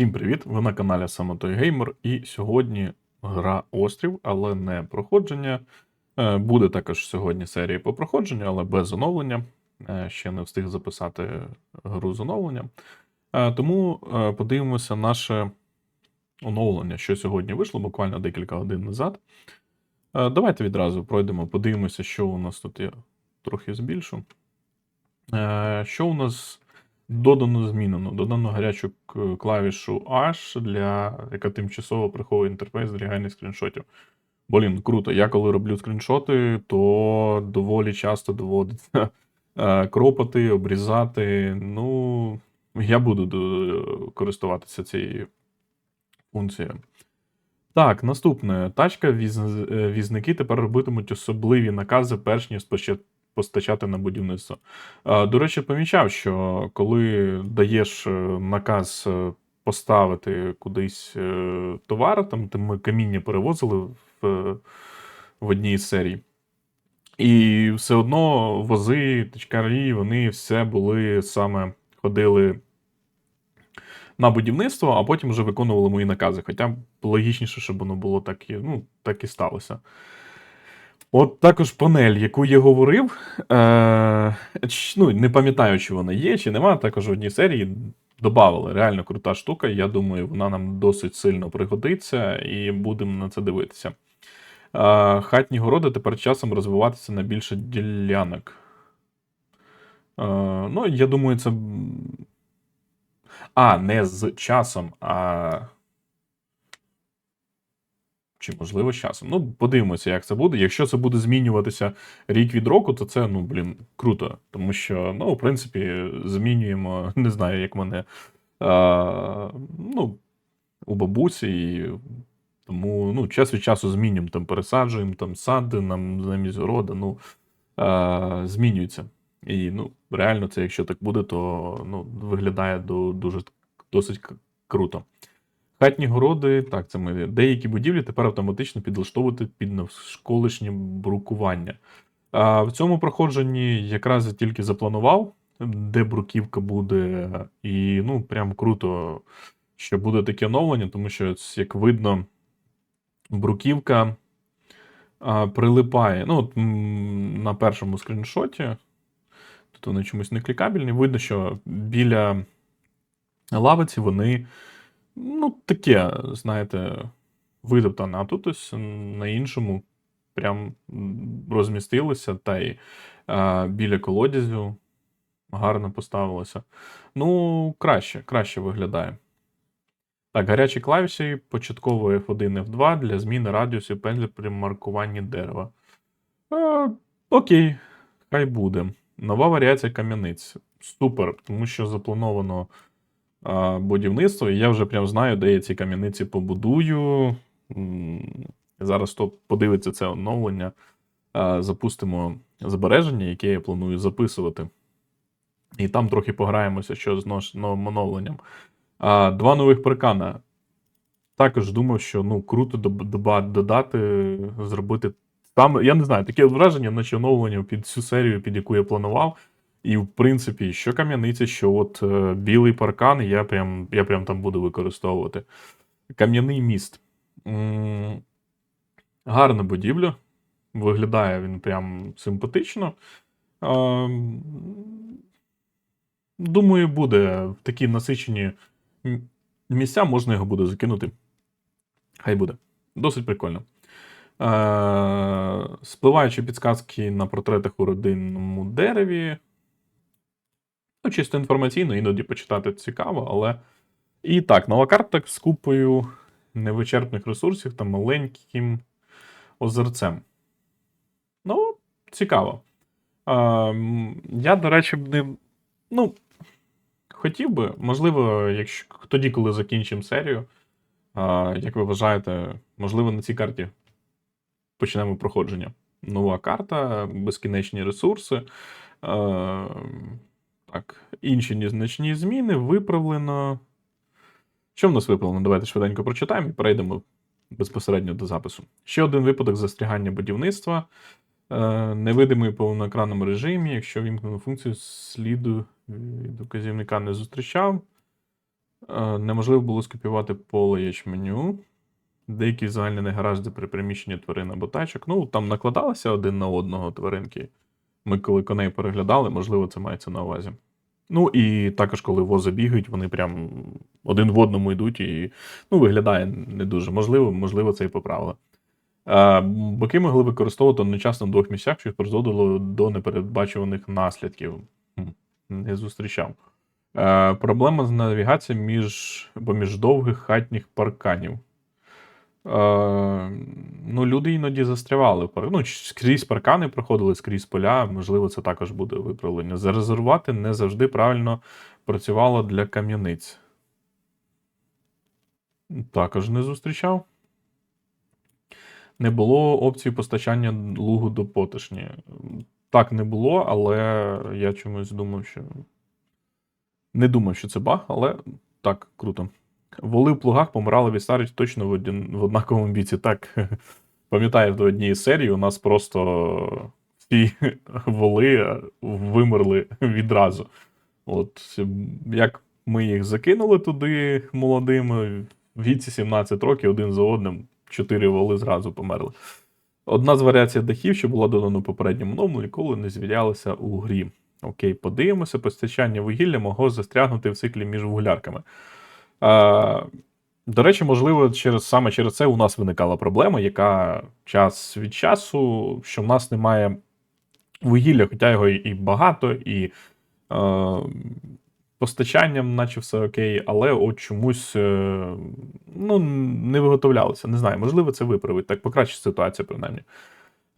Всім привіт! Ви на каналі Самотой Геймер, і сьогодні гра Острів, але не проходження. Е, Буде також сьогодні серія по проходженню, але без оновлення. Е, Ще не встиг записати гру з оновленням. Е, Тому подивимося наше оновлення, що сьогодні вийшло, буквально декілька годин назад. Давайте відразу пройдемо, подивимося, що у нас тут я трохи збільшу. Що у нас додано змінено? Додано гарячу клавішу H, для, яка тимчасово приховує інтерфейс зберігання скріншотів. Блін, круто. Я коли роблю скріншоти, то доволі часто доводиться е, кропати, обрізати. Ну, я буду користуватися цією функцією. Так, наступне. Тачка, е, візники тепер робитимуть особливі накази, перш ніж спочат- постачати на будівництво. До речі, помічав, що коли даєш е, наказ е, поставити кудись е, товар, там ми каміння перевозили в, в одній з серій. І все одно вози, тачкарі, вони все були саме ходили на будівництво, а потім вже виконували мої накази. Хоча логічніше, щоб воно було так і, ну, так і сталося. От також панель, яку я говорив, е, ну, не пам'ятаю, чи вона є, чи нема, також в одній серії додавали. Реально крута штука. Я думаю, вона нам досить сильно пригодиться і будемо на це дивитися. Е, хатні городи тепер часом розвиватися на більше ділянок. Е, ну, я думаю, це. А, не з часом, а. Чи можливо з часом. Ну, подивимося, як це буде. Якщо це буде змінюватися рік від року, то це, ну, блін, круто. Тому що, ну, в принципі, змінюємо, не знаю, як мене. А, ну, у бабусі, і тому ну, час від часу змінюємо, там пересаджуємо, там сади, нам замість города, ну, а, змінюється. І ну, реально, це якщо так буде, то ну, виглядає до, дуже досить круто. Хатні городи, так, це ми. Деякі будівлі тепер автоматично підлаштовувати під навколишнє брукування. А в цьому проходженні якраз я тільки запланував, де бруківка буде, і ну, прям круто, що буде таке оновлення, тому що, як видно, бруківка а, прилипає. Ну, от, на першому скріншоті, тут вони чомусь не клікабельні, видно, що біля лавиці вони, ну, таке, знаєте, видоптане, а тут ось на іншому прям м, розмістилися, та й а, біля колодязю гарно поставилося. Ну, краще, краще виглядає. Так, гарячі клавіші початково F1, F2 для зміни радіусів пензля при маркуванні дерева. Е, окей, хай буде. Нова варіація кам'яниць. Супер, тому що заплановано будівництво, і я вже прям знаю, де я ці кам'яниці побудую. Зараз хто подивиться це оновлення, запустимо збереження, яке я планую записувати. І там трохи пограємося, що з новим оновленням. Два нових паркана. Також думав, що ну, круто додати, зробити. Там, я не знаю, таке враження, наче оновлення під цю серію, під яку я планував. І, в принципі, що кам'яниці, що от е, білий паркан, я прям, я прям там буду використовувати. Кам'яний міст. М, Гарна будівля. Виглядає він прям симпатично. Ем, Думаю, буде в такі насичені м- місця, можна його буде закинути. Хай буде. Досить прикольно. Е, спливаючі підсказки на портретах у родинному дереві. Ну, чисто інформаційно, іноді почитати цікаво, але. І так, нова карта з купою невичерпних ресурсів та маленьким озерцем. Ну, цікаво. Е, я, до речі, б не. Ну, хотів би, можливо, якщо тоді, коли закінчимо серію, а, як ви вважаєте, можливо, на цій карті почнемо проходження. Нова карта, безкінечні ресурси. Е, так, інші незначні зміни виправлено. Що в нас виправлено? Давайте швиденько прочитаємо і перейдемо безпосередньо до запису. Ще один випадок застрягання будівництва. Е, Невидимий повноекранному режимі, якщо вімкнену функцію сліду від указівника не зустрічав. Е, Неможливо було скопіювати поле ячменю. Деякі загальні негаразди при приміщенні тварин або тачок. Ну, там накладалися один на одного тваринки. Ми коли коней переглядали, можливо, це мається на увазі. Ну і також, коли вози бігають, вони прям один в одному йдуть і ну, виглядає не дуже. Можливо, можливо, це і поправили. Боки могли використовувати одночасно в двох місцях, що призводило до непередбачуваних наслідків. Не зустрічав. Проблема з навігацією між, поміж довгих хатніх парканів. Е, ну, люди іноді застрявали. Ну, скрізь паркани проходили, скрізь поля. Можливо, це також буде виправлення. Зарезервувати не завжди правильно працювало для кам'яниць. Також не зустрічав. Не було опції постачання лугу до потишні. Так, не було, але я чомусь думав, що. Не думав, що це баг, але так, круто. Воли в плугах помирали старості точно в, один, в однаковому віці. Так, пам'ятаю, в одній із серій у нас просто всі воли вимерли відразу. От, як ми їх закинули туди молодими, в віці 17 років один за одним, чотири воли зразу померли. Одна з варіацій дахів, що була додана попередньому новому, ніколи не з'являлася у грі. Окей, подивимося, постачання вугілля могло застрягнути в циклі між вуглярками. До речі, можливо, через, саме через це у нас виникала проблема, яка час від часу, що в нас немає вугілля, хоча його і- багато, і е, постачанням, наче все окей, але от чомусь е, ну, не виготовлялося. Не знаю, можливо, це виправить. Так покращить ситуацію, принаймні.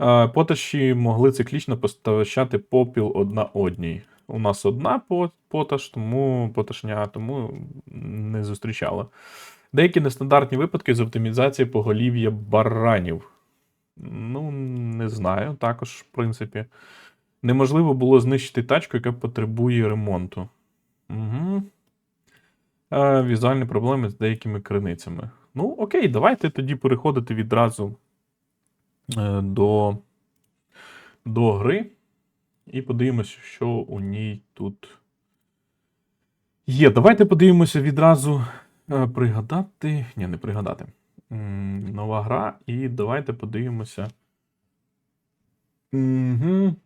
Е, Поташі могли циклічно постачати попіл одна одній. У нас одна по- поташ, тому поташня, тому не зустрічала. Деякі нестандартні випадки з оптимізації поголів'я баранів. Ну, не знаю. Також, в принципі, неможливо було знищити тачку, яка потребує ремонту. Угу. Е, візуальні проблеми з деякими криницями. Ну, окей, давайте тоді переходити відразу е, до, до гри. І подивимося, що у ній тут є. Давайте подивимося відразу е, пригадати. Ні, не пригадати. Нова гра. І давайте подивимося. Угу.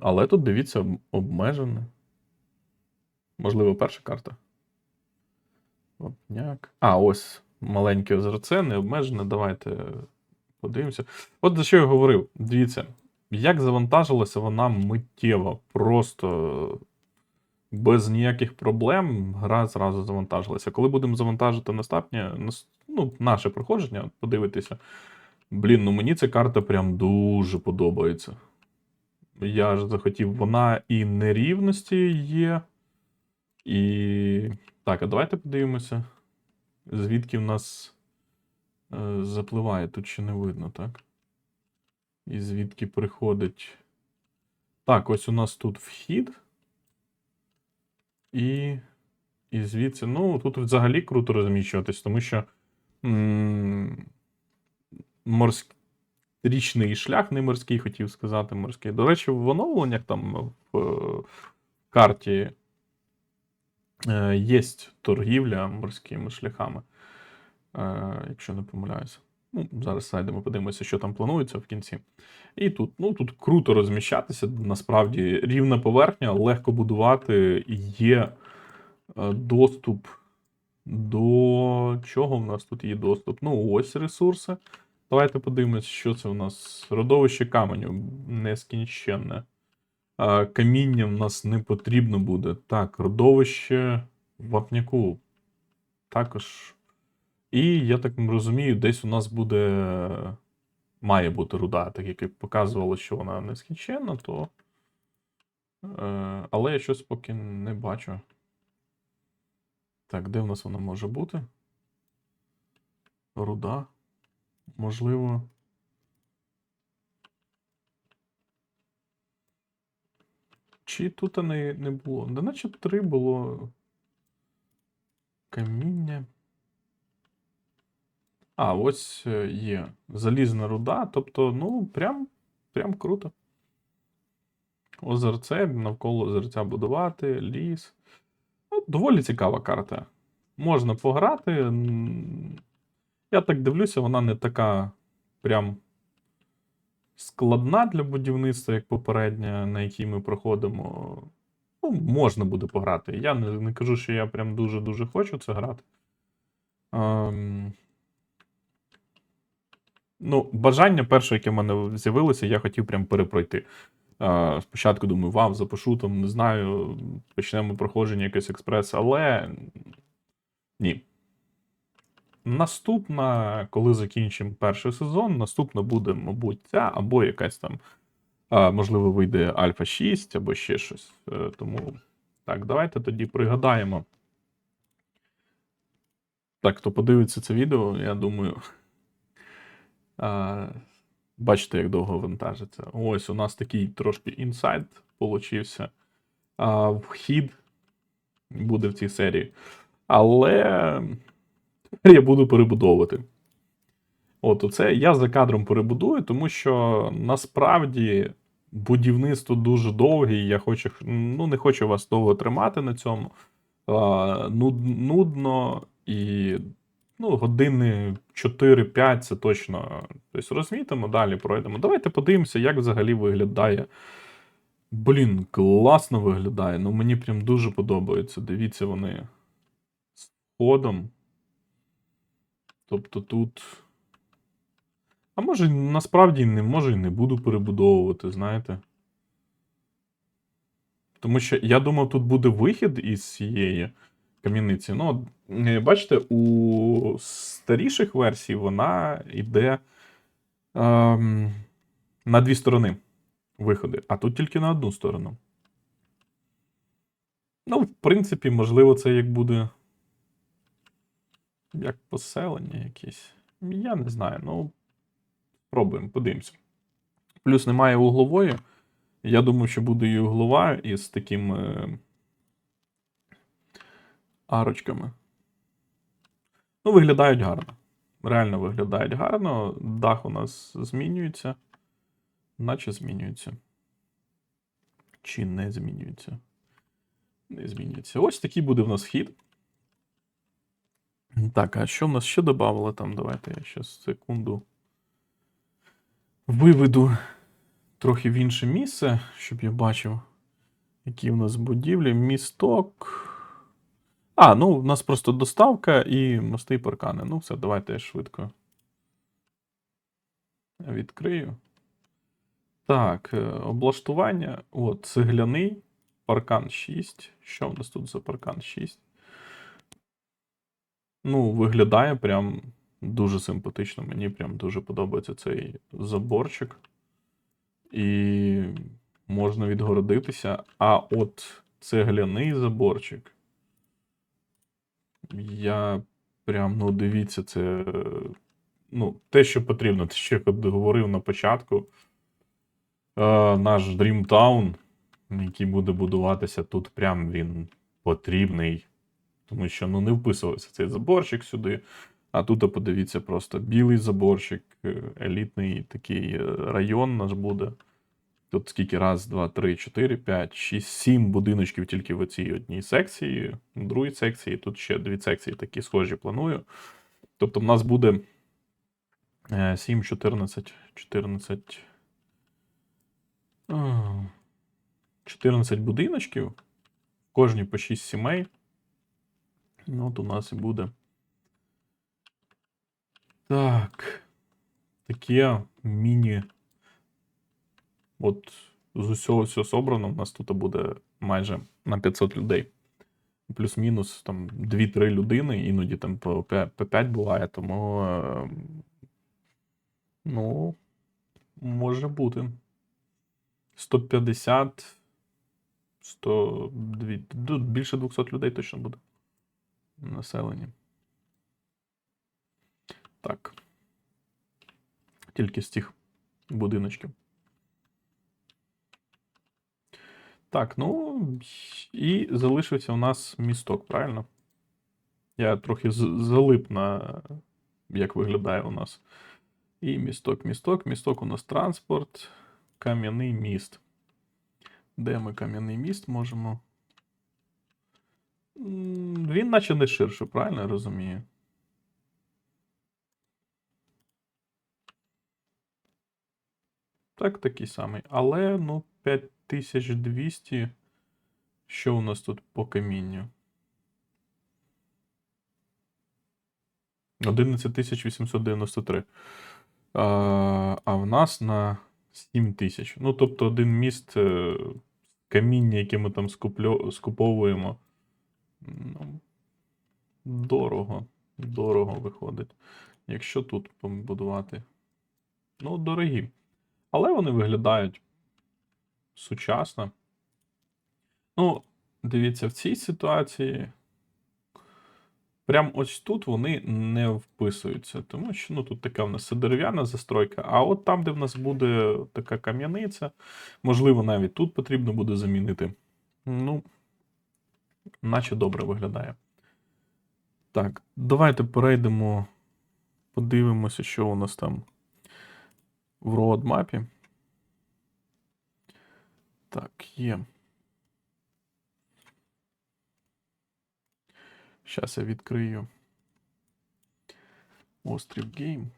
Але тут дивіться, обмежене. Можливо, перша карта. Вапняк. А, ось маленьке озерце, не обмежене. Давайте подивимося. От за що я говорив. Дивіться, як завантажилася вона миттєво, просто без ніяких проблем гра зразу завантажилася. Коли будемо завантажити наступне, ну, наше проходження, подивитися. Блін, ну мені ця карта прям дуже подобається. Я ж захотів, вона і нерівності є. І. Так, а давайте подивимося, звідки в нас е, запливає. Тут ще не видно, так? І звідки приходить. Так, ось у нас тут вхід. І. І звідси. Ну, тут взагалі круто розміщуватись, тому що. м, Морськ... Річний шлях, не морський, хотів сказати, морський. До речі, в оновленнях там в е, карті е, є торгівля морськими шляхами, е, якщо не помиляюся. Ну, зараз зайдемо, подивимося, що там планується в кінці. І тут, ну, тут круто розміщатися. Насправді рівна поверхня, легко будувати, є е, доступ до чого в нас тут є доступ? Ну, ось ресурси. Давайте подивимось, що це у нас. Родовище каменю нескінченне. Каміння в нас не потрібно буде. Так, родовище вапняку. Також. І я так розумію, десь у нас буде. Має бути руда, так як і показувало, що вона нескінченна, то. Е, але я щось поки не бачу. Так, де в нас вона може бути? Руда. Можливо. Чи тут не, не було? Да наче три було. Каміння. А, ось е, є. Залізна руда. Тобто, ну, прям, прям круто. Озерце, навколо озерця будувати, ліс. Ну, доволі цікава карта. Можна пограти. Я так дивлюся, вона не така прям складна для будівництва, як попередня, на якій ми проходимо. Ну, можна буде пограти. Я не, не кажу, що я прям дуже-дуже хочу це грати. Ем... Ну, бажання перше, яке в мене з'явилося, я хотів прям перепройти. Спочатку думаю, вау, запишу там, не знаю, почнемо проходження якийсь експрес, але ні. Наступна, коли закінчимо перший сезон, наступна буде, мабуть, ця, або якась там, можливо, вийде Альфа 6, або ще щось. Е, Тому так, давайте тоді пригадаємо. Так, хто подивиться це відео, я думаю. Бачите, як довго вантажиться. Ось у нас такий трошки інсайт получився. Вхід буде в цій серії. Але я буду перебудовувати. От оце я за кадром перебудую, тому що насправді будівництво дуже довге, і я хочу, ну, не хочу вас довго тримати на цьому. А, нуд- нудно і ну, години 4-5 це точно. Тобто розмітимо, далі пройдемо. Давайте подивимося, як взагалі виглядає. Блін, класно виглядає. Ну мені прям дуже подобається. Дивіться, вони з ходом. Тобто тут. А може, насправді не може і не буду перебудовувати, знаєте. Тому що я думав, тут буде вихід із цієї кам'яниці. Ну, бачите, у старіших версій вона йде ем, на дві сторони виходи, а тут тільки на одну сторону. Ну, в принципі, можливо, це як буде. Як поселення якесь. Я не знаю. Ну, спробуємо, подивимося. Плюс немає углової. Я думаю, що буде і углова із такими арочками. Ну, виглядають гарно. Реально виглядають гарно. Дах у нас змінюється. Наче змінюється. Чи не змінюється? Не змінюється. Ось такий буде в нас хід. Так, а що в нас ще додавали там? Давайте я ще секунду виведу трохи в інше місце, щоб я бачив, які в нас будівлі. Місток. А, ну, у нас просто доставка і мости і паркани. Ну, все, давайте я швидко відкрию. Так, е, облаштування. От, цегляний, паркан 6. Що в нас тут за паркан 6? Ну, виглядає прям дуже симпатично. Мені прям дуже подобається цей заборчик. І можна відгородитися. А от цегляний заборчик. Я прям, ну, дивіться, це. Ну, те, що потрібно, те, що я говорив на початку. Е, наш Dreamtown, який буде будуватися, тут прям він потрібний. Тому що ну, не вписувався цей заборчик сюди. А тут, подивіться, просто білий заборчик, е, елітний такий е, район наш буде. Тут скільки? Раз, два, три, чотири, п'ять, шість, сім будиночків тільки в цій одній секції, в другій секції. Тут ще дві секції такі схожі планую. Тобто, в нас буде е, 7, 14, 14. 14 будиночків. В кожній по 6 сімей. Ну, от у нас і буде. Так. Таке міні. От з усього все собрано, у нас тут буде майже на 500 людей. Плюс-мінус там 2-3 людини, іноді там по 5 буває, тому. е, Ну, може бути. 150. 100, дві- ду- більше 200 людей точно буде. Населення. Так. Тільки з цих будиночків. Так, ну і залишився у нас місток, правильно? Я трохи залип на як виглядає у нас. І місток, місток, місток у нас транспорт, кам'яний міст. Де ми кам'яний міст можемо Він наче не ширше, правильно я розумію? Так, такий самий. Але, ну, 5200. Що у нас тут по камінню? 11893. А, а в нас на 7000. Ну, тобто, один міст е, каміння, яке ми там скуплю, скуповуємо. Ну, дорого. Дорого виходить. Якщо тут побудувати. Ну, дорогі. Але вони виглядають сучасно. Ну, дивіться, в цій ситуації. Прям ось тут вони не вписуються, тому що ну, тут така в нас це дерев'яна застройка. А от там, де в нас буде така кам'яниця, можливо, навіть тут потрібно буде замінити. Ну, наче добре виглядає. Так, давайте перейдемо, подивимося, що у нас там в роадмапі. Так, є. Зараз я відкрию острів Гейм.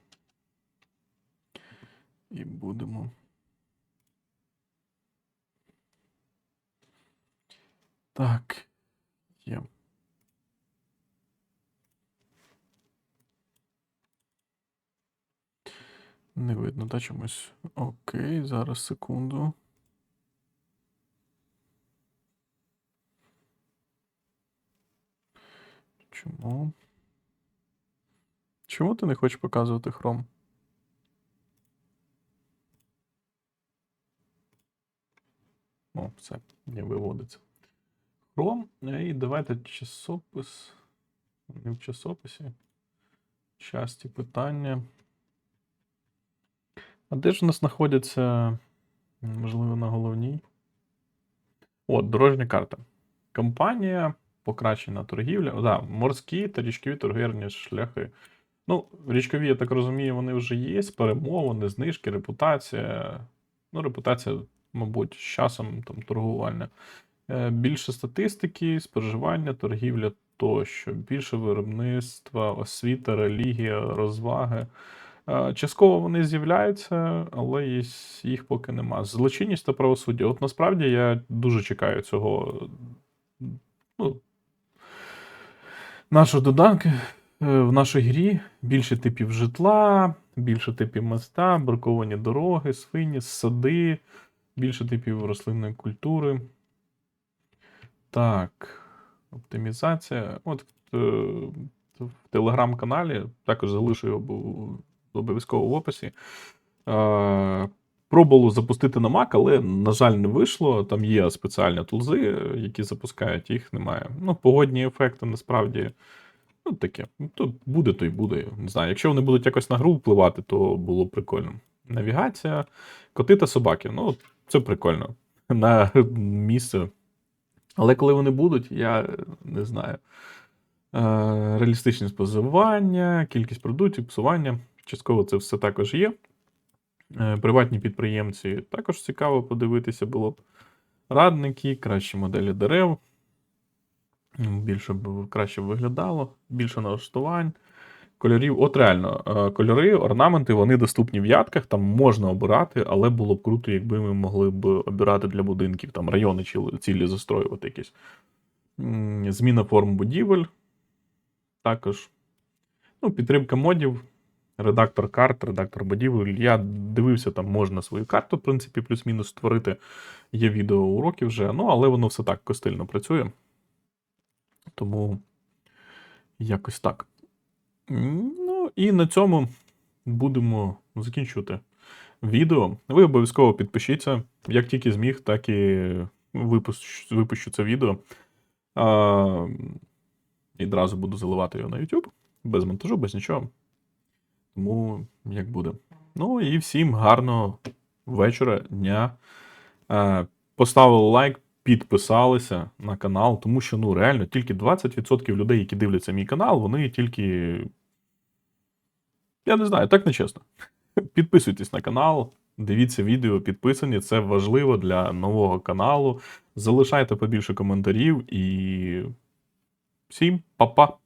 І будемо. Так, є. Не видно, да, чомусь. Окей, зараз секунду. Чому? Чому ти не хочеш показувати хром? О, все, не виводиться. Хром. І давайте часопис. Не в часописі. Часті питання. А де ж у нас знаходяться, можливо, на головній? От, дорожня карта. Компанія, покращена торгівля. Да, морські та річкові торгівельні шляхи. Ну, річкові, я так розумію, вони вже є. Перемовини, знижки, репутація. Ну, репутація, мабуть, з часом там торгувальна. Е, Більше статистики, споживання, торгівля тощо. Більше виробництва, освіта, релігія, розваги. Е, Частково вони з'являються, але їх поки нема. Злочинність та правосуддя. От насправді я дуже чекаю цього ну, нашого доданки е, в нашій грі. Більше типів житла, більше типів моста, браковані дороги, свині, сади, більше типів рослинної культури. Так, оптимізація. От е, в телеграм-каналі, також залишу його обов'язково в описі. Пробувало запустити на Mac, але, на жаль, не вийшло. Там є спеціальні тулзи, які запускають, їх немає. Ну, погодні ефекти насправді. Ну, таке. То буде, то й буде. Не знаю. Якщо вони будуть якось на гру впливати, то було б прикольно. Навігація, коти та собаки. Ну, це прикольно. На місце. Але коли вони будуть, я не знаю. Е, Реалістичне споживання, кількість продуктів, псування. Частково це все також є. Е, Приватні підприємці також цікаво подивитися було б. Радники, кращі моделі дерев. Більше б краще б виглядало, більше налаштувань. Кольорів, от реально, е, кольори, орнаменти, вони доступні в ядках, там можна обирати, але було б круто, якби ми могли б обирати для будинків, там райони ціли- цілі застроювати якісь. Зміна форм будівель. Також. Ну, підтримка модів, редактор карт, редактор будівель. Я дивився, там можна свою карту, в принципі, плюс-мінус створити. Є відео уроки вже, ну, але воно все так костильно працює. Тому якось так. Ну, і на цьому будемо закінчувати відео. Ви обов'язково підпишіться. Як тільки зміг, так і випущу, випущу це відео. А, і одразу буду заливати його на YouTube. Без монтажу, без нічого. Тому як буде. Ну і всім гарного вечора, дня. Е, Поставили лайк, підписалися на канал, тому що ну реально тільки 20% людей, які дивляться мій канал, вони тільки. Я не знаю, так нечесно. Підписуйтесь на канал, дивіться відео, підписані. Це важливо для нового каналу. Залишайте побільше коментарів і Всім па-па!